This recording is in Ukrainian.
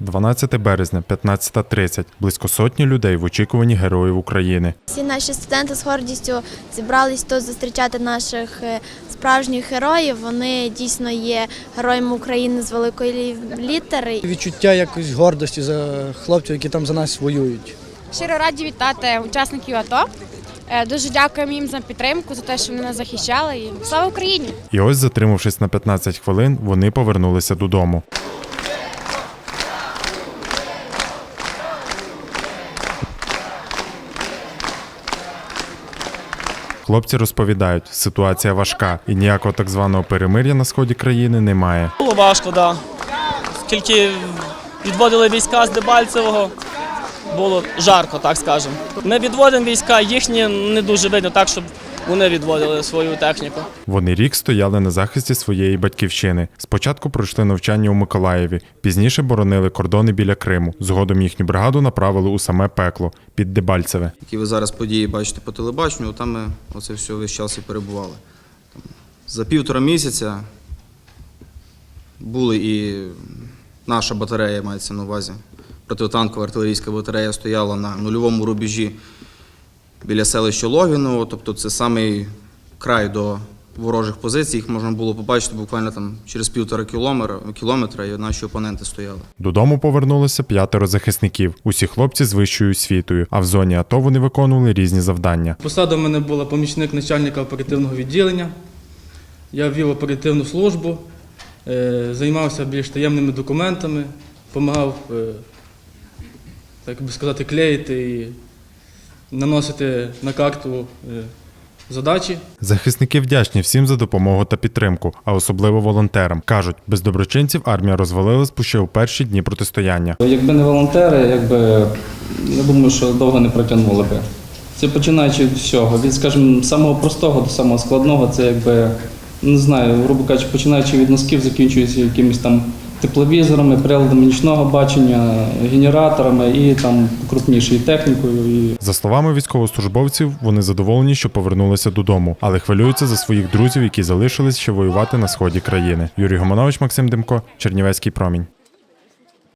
12 березня, 15.30. Близько сотні людей в очікуванні героїв України. Всі наші студенти з гордістю зібрались тут зустрічати наших е, справжніх героїв. Вони дійсно є героями України з великої літери. Відчуття якоїсь гордості за хлопців, які там за нас воюють. Щиро раді вітати учасників АТО. Е, Дуже дякуємо їм за підтримку, за те, що вони нас захищали. І слава Україні! І ось, затримавшись на 15 хвилин, вони повернулися додому. Хлопці розповідають, ситуація важка і ніякого так званого перемир'я на сході країни немає. Було важко. Да. Скільки відводили війська з Дебальцевого, було жарко, так скажемо. Ми відводимо війська, їхні не дуже видно так, щоб вони відводили свою техніку. Вони рік стояли на захисті своєї батьківщини. Спочатку пройшли навчання у Миколаєві, пізніше боронили кордони біля Криму. Згодом їхню бригаду направили у саме пекло під Дебальцеве. які ви зараз події бачите по телебаченню, там ми оце все весь час і перебували. Там, за півтора місяця були і наша батарея, мається на увазі. Протитанкова артилерійська батарея стояла на нульовому рубежі біля селища Логвіново, тобто це самий край до ворожих позицій. Їх можна було побачити буквально там через півтора кілометра, кілометра і наші опоненти стояли. Додому повернулося п'ятеро захисників. Усі хлопці з вищою освітою, а в зоні АТО вони виконували різні завдання. Посада в мене була помічник начальника оперативного відділення. Я вів оперативну службу, е, займався більш таємними документами, допомагав, е, так би сказати, клеїти і наносити на карту е, задачі. Захисники вдячні всім за допомогу та підтримку, а особливо волонтерам. кажуть, без доброчинців армія розвалилась ще у перші дні протистояння. Якби не волонтери, якби я думаю, що довго не протягнули би. Це починаючи від всього, від, скажімо, самого простого до самого складного, це якби, не знаю, грубо кажучи, починаючи від носків, закінчуючи якимись там тепловізорами, приладами нічного бачення, генераторами і там крупнішою технікою. І За словами військовослужбовців, вони задоволені, що повернулися додому, але хвилюються за своїх друзів, які залишились ще воювати на сході країни. Юрій Гоманович, Максим Демко, Чернівецький промінь.